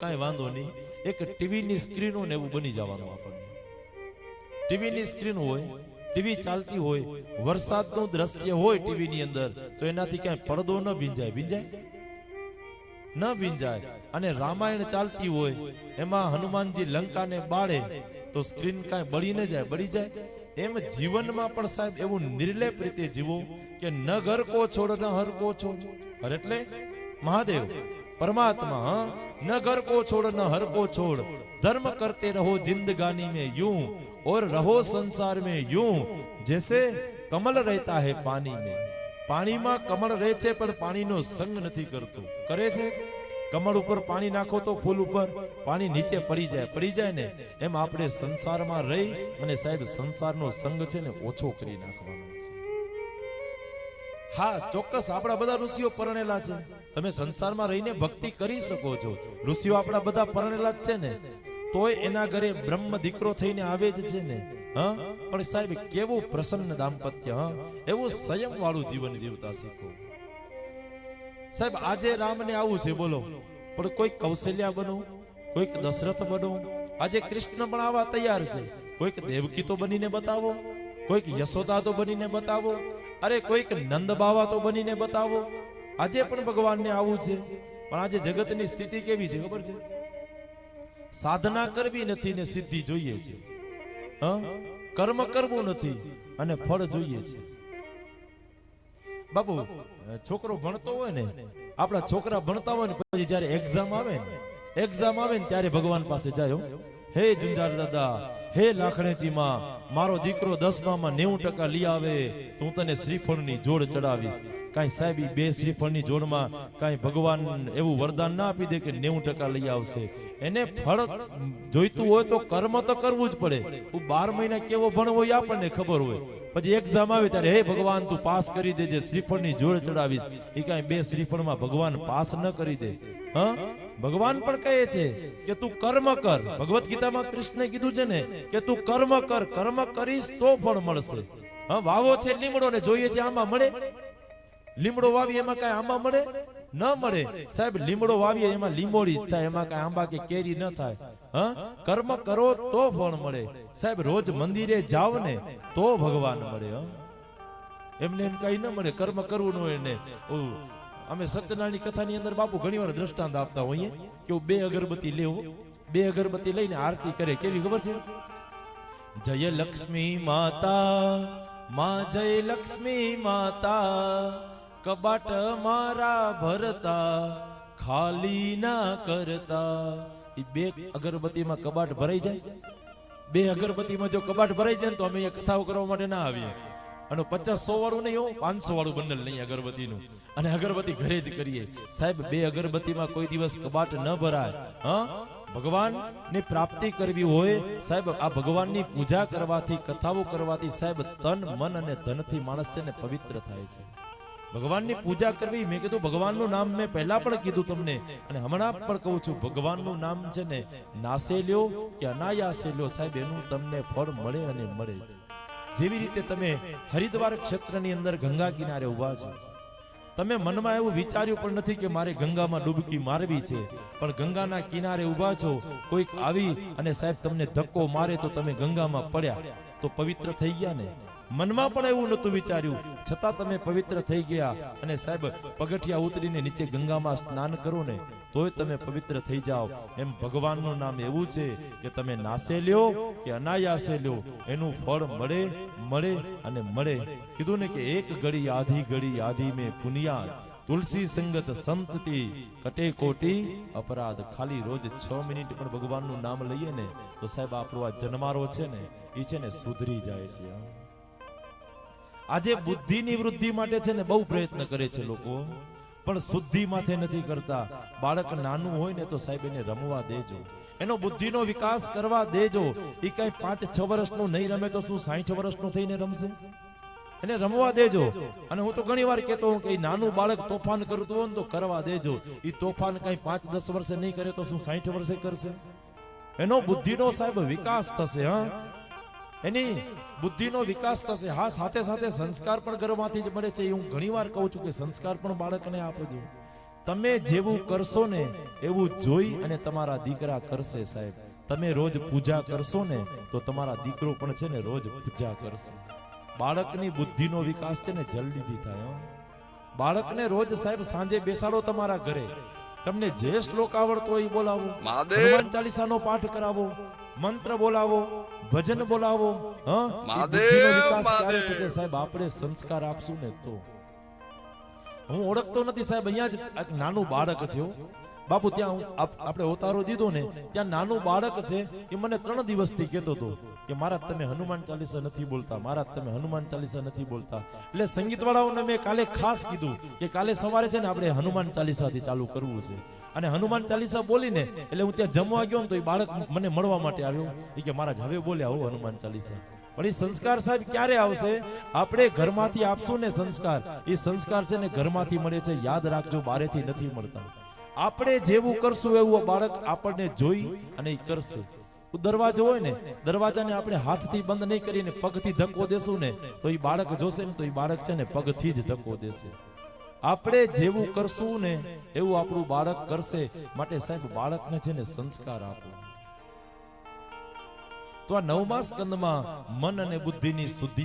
કાંઈ વાંધો નહીં. એક ટીવીની સ્ક્રીનો ને એવું બની જવાનું આપણને. ટીવીની સ્ક્રીન હોય, ટીવી ચાલતી હોય, વરસાદનું દ્રશ્ય હોય ટીવીની અંદર, તો એનાથી ક્યાંય પડદો ન ભીંજાય. ભીંજાય? ન ભીંજાય. અને રામાયણ ચાલતી હોય, એમાં હનુમાનજી લંકાને બાળે, તો સ્ક્રીન કાંઈ બળી ન જાય. બળી જાય? એમ જીવનમાં પણ સાહેબ એવું નિર્લેપ રીતે જીવો કે ન ઘર કો છોડ ન હર કો છોડ હર એટલે મહાદેવ. પરમાત્મા હા ન ઘર કો છોડ ન હર કો છોડ धर्म करते रहो जिंदगानी में यूं और रहो संसार में यूं जैसे कमल रहता है पानी में પાણીમાં કમળ રહે છે પણ પાણીનો સંગ નથી કરતું કરે છે કમળ ઉપર પાણી નાખો તો ફૂલ ઉપર પાણી નીચે પડી જાય પડી જાય ને એમ આપણે સંસારમાં રહી અને સાહેબ સંસારનો સંગ છે ને ઓછો કરી નાખવાનો છે હા ચોક્કસ આપણા બધા ઋષિઓ પરણેલા છે તમે સંસારમાં રહીને ભક્તિ કરી શકો છો. ઋષિઓ આપણા બધા પરણેલા જ છે ને. તોય એના ઘરે બ્રહ્મ દીકરો થઈને આવે જ છે ને. હા? પણ સાહેબ, કેવું પ્રસન્ન દાંપત્ય, હા? એવું સંયમ વાળું જીવન જીવતા શીખો. સાહેબ, આજે રામને આવું છે, બોલો. પણ કોઈક કૌશલ્યા બનો, કોઈક દશરથ બનો. આજે કૃષ્ણ પણ આવા તૈયાર છે. કોઈક દેવકી તો બનીને બતાવો, કોઈક યશોદા તો બનીને બતાવો. અરે કોઈક નંદ બાવા તો બનીને બતાવો. આજે પણ ભગવાનને આવું છે. પણ આજે જગતની સ્થિતિ કેવી છે, ખબર છે? સાધના કરવી નથી ને સિદ્ધિ જોઈએ છે. કર્મ કરવું નથી અને ફળ જોઈએ છે. બાબુ છોકરો ભણતો હોય ને, આપણા છોકરા ભણતા હોય ને પછી જયારે એક્ઝામ આવે ને એક્ઝામ આવે ને ત્યારે ભગવાન પાસે જાય. હે. જુંજાર દાદા હે લાખણેજી માં મારો દીકરો દસમામાં નેવું ટકા લઈ આવે, તો હું તને શ્રીફળની જોડ ચડાવીશ. કાંઈ સાહેબ બે શ્રીફળની જોડમાં કાંઈ ભગવાન એવું વરદાન ના આપી દે કે નેવું ટકા લઈ આવશે. એને ફળ જોઈતું હોય તો કર્મ તો કરવું જ પડે. હું બાર મહિના કેવો ભણવો એ આપણને ખબર હોય. પછી એક્ઝામ આવે ત્યારે, હે ભગવાન, તું પાસ કરી દેજે, શ્રીફળની જોડ ચડાવીશ. એ કાંઈ બે શ્રીફળમાં ભગવાન પાસ ન કરી દે. હા? ભગવાન પણ કહે છે કે તું કર્મ કર. ભગવત ગીતામાં કૃષ્ણે કીધું છે ને કે તું કર્મ કર, કર્મ કરીશ તો ફળ મળશે. હા, વાવો છે લીમડો ને જોઈએ છે, આમાં મળે? લીમડો વાવી એમાં કઈ આંબા મળે? ન મળે. સાહેબ, લીમડો વાવીએ, એમાં લીંબોડી જ થાય, એમાં કઈ આંબા કે કેરી ન થાય. હા, કર્મ કરો તો ફળ મળે. સાહેબ, રોજ મંદિરે જાવ ને તો ભગવાન મળે એમને એમ કઈ ન મળે, કર્મ કરવું ન હોય ને અમે સત્યનારાયણની કથાની અંદર બાપુ ઘણી વાર દ્રષ્ટાંત આપતા હોઈએ કે બે અગરબત્તી લેવું, બે અગરબત્તી લઈને આરતી કરે, કેવી ખબર છે? જય લક્ષ્મી માતા, માં જય લક્ષ્મી માતા, કબાટ મારા ભરતા, ખાલી ના કરતા. એ બે અગરબત્તીમાં કબાટ ભરાઈ જાય. બે અગરબત્તીમાં જો કબાટ ભરાઈ જાય તો અમે એ કથાઓ કરવા માટે ના આવીએ. અને પચાસ સો વાળું નહીં પાંચસો વાળું બંડલ નહીં અગરબત્તીનું. અને અગરબત્તી ઘરે જ કરીએ. સાહેબ, બે અગરબત્તીમાં કોઈ દિવસ કબાટ ન ભરાય. હા? ભગવાનની પ્રાપ્તિ કરવી હોય, સાહેબ, આ ભગવાનની પૂજા કરવાથી, કથાઓ કરવાથી, સાહેબ, તન, મન અને ધનથી માણસ છે ને પવિત્ર થાય છે. ભગવાનની પૂજા કરવી, મેં કીધું ભગવાનનું નામ મેં પહેલા પણ કીધું તમને. અને હમણાં પણ કહું છું, ભગવાનનું નામ છે ને નાસે લ્યો કે અનાયાસે લ્યો સાહેબ, એનું તમને ફળ મળે અને મળે જ જેવી રીતે તમે હરિદ્વાર ક્ષેત્રની અંદર ગંગા કિનારે ઊભા છો. તમે મનમાં એવું વિચાર્યું પણ નથી કે મારે ગંગામાં ડૂબકી મારવી છે. પણ ગંગાના કિનારે ઊભા છો, કોઈક આવી અને સાહેબ તમને ધક્કો મારે તો તમે ગંગામાં પડ્યા. તો પવિત્ર થઈ ગયા ને? મનમાં પણ એવું નતું વિચાર્યું. છતાં તમે પવિત્ર થઈ ગયા અને સાહેબ, પગથિયા ઉતરીને નીચે ગંગામાં સ્નાન કરો ને, તોય તમે પવિત્ર થઈ જાઓ. એમ ભગવાનનું નામ એવું છે કે તમે નાસે લ્યો કે અનાયાસે લ્યો. એનું ફળ મળે મળે અને મળે. કીધું ને કે એક ઘડી આધી ઘડી આધી મેં પુનિયા, તુલસી સંગત સંતતી કટે કોટી અપરાધ. ખાલી રોજ છ મિનિટ પણ ભગવાનનું નામ લઈએ ને, તો સાહેબ આપણો આ જન્મારો છે ને એ છે ને સુધરી જાય છે. આજે બુદ્ધિની વૃદ્ધિ માટે છે ને બહુ પ્રયત્ન કરે છે લોકો. પણ શુદ્ધિ માથે નથી કરતા. બાળક નાનું હોય ને તો સાહેબ એને રમવા દેજો. એનો બુદ્ધિનો વિકાસ કરવા દેજો. એ કઈ પાંચ, છ વર્ષનું નહીં રમે તો શું સાઠ વર્ષનું થઈને રમશે? એને રમવા દેજો. અને હું તો ઘણી વાર કહેતો હું કે નાનું બાળક તોફાન કરતું હોય તો કરવા દેજો. એ તોફાન કઈ પાંચ, દસ વર્ષે નહીં કરે તો શું સાઠ વર્ષે કરશે? એનો બુદ્ધિનો સાહેબ વિકાસ થશે, હા? એની બુદ્ધિનો વિકાસ થશે. હા સાથે સાથે સંસ્કાર પણ ઘરમાંથી જ મળે છે. એ હું ઘણીવાર કહું છું કે સંસ્કાર પણ બાળકને આપજો તમે જેવું કરશો ને એવું જોઈ અને તમારા દીકરા કરશે સાહેબ. તમે રોજ પૂજા કરશો ને તો તમારા દીકરો પણ છે ને રોજ પૂજા કરશે. બાળકની બુદ્ધિનો વિકાસ છે ને જલ્દીથી થાય. બાળકને રોજ સાહેબ સાંજે બેસાડો તમારા ઘરે. તમને જે શ્લોક આવડતો હોય એ બોલાવો. હનુમાન ચાલીસાનો પાઠ કરાવો. મંત્ર બોલાવો ભજન બોલાવો સાહેબ? આપણે સંસ્કાર આપશું ને તો. હું ઓળખતો નથી સાહેબ અહીંયા જ એક નાનું બાળક છે. બાપુ, ત્યાં હું આપણે ઉતારો દીધો ને, ત્યાં નાનું બાળક છે એ મને ત્રણ દિવસથી કહેતો હતો કે મારા તમે હનુમાન ચાલીસા નથી બોલતા મારા તમે હનુમાન ચાલીસા નથી બોલતા. એટલે સંગીત વાળાઓને મેં કાલે ખાસ કીધું કે, કાલે સવારે છે ને આપણે હનુમાન ચાલીસાથી ચાલુ કરવું છે. અને હનુમાન ચાલીસા બોલીને, એટલે હું ત્યાં જમવા ગયો ને, તો એ બાળક મને મળવા માટે આવ્યો. એ કે મારા હવે બોલ્યા હો હનુમાન ચાલીસા. પણ સંસ્કાર સાહેબ ક્યારે આવશે? આપણે ઘરમાંથી આપશું ને સંસ્કાર. એ સંસ્કાર છે ને ઘરમાંથી મળે છે. યાદ રાખજો, બારેથી નથી મળતા. આપણે જેવું કરશું એવું બાળક આપણને જોઈ અને કરશે. દરવાજો હોય ને, દરવાજાને આપણે હાથથી બંધ નહીં કરીને પગથી ધક્કો દેશું ને, તો એ બાળક જોશે ને, તો એ બાળક છે ને પગથી જ ધક્કો દેશે. આપણે જેવું કરશું ને, એવું આપણું બાળક કરશે માટે સાહેબ બાળકને છે ને સંસ્કાર આપો. તો આ નવમા સ્કંદમાં મન અને બુદ્ધિની શુદ્ધિ